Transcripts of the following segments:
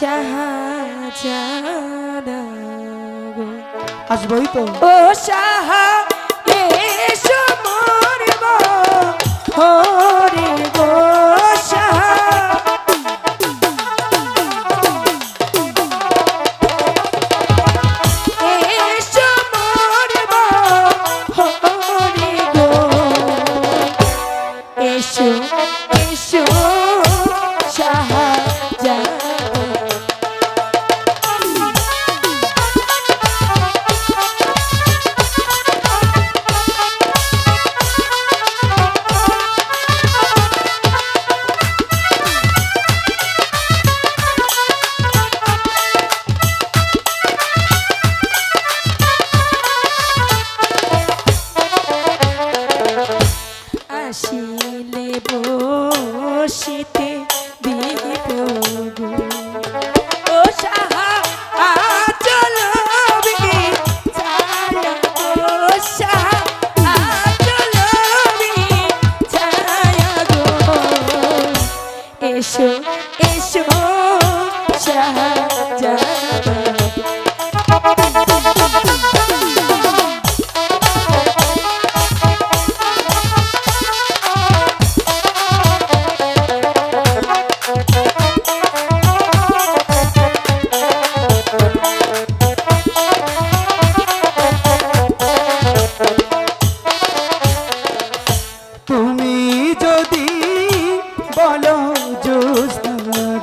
শাহজাদা আসবই তো। ও সাহা আসিলে বসিতে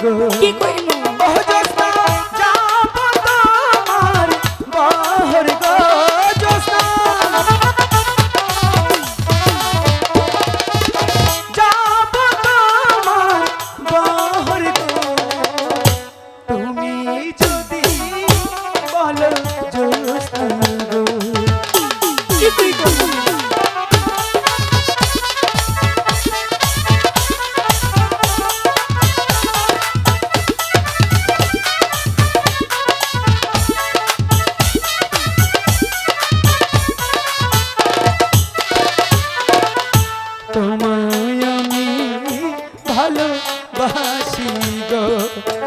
কি কইমু গো।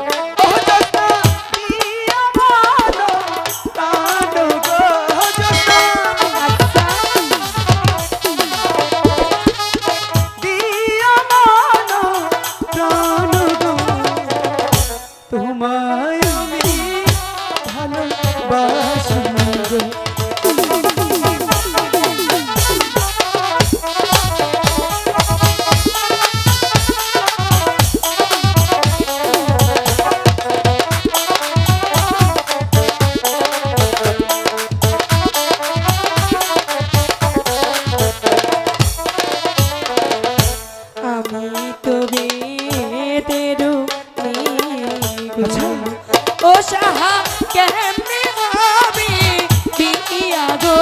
আচ্ছা। ও সাহা কেমনে আমি বিয়া গো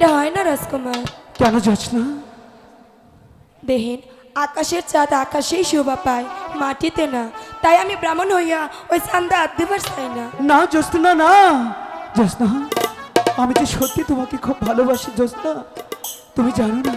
এটা হয় না রাজকুমার? কেন জোৎস্না দেহেন আকাশের চাঁদ আকাশেই শোভা পায় মাটিতে না। তাই আমি ব্রাহ্মণ হইয়া ওই চান্দা আদিবার চাই না। না জ্যোৎস্না না। জ্যোৎস্না আমি যে সত্যি তোমাকে খুব ভালোবাসি জ্যোৎস্না তুমি জানো না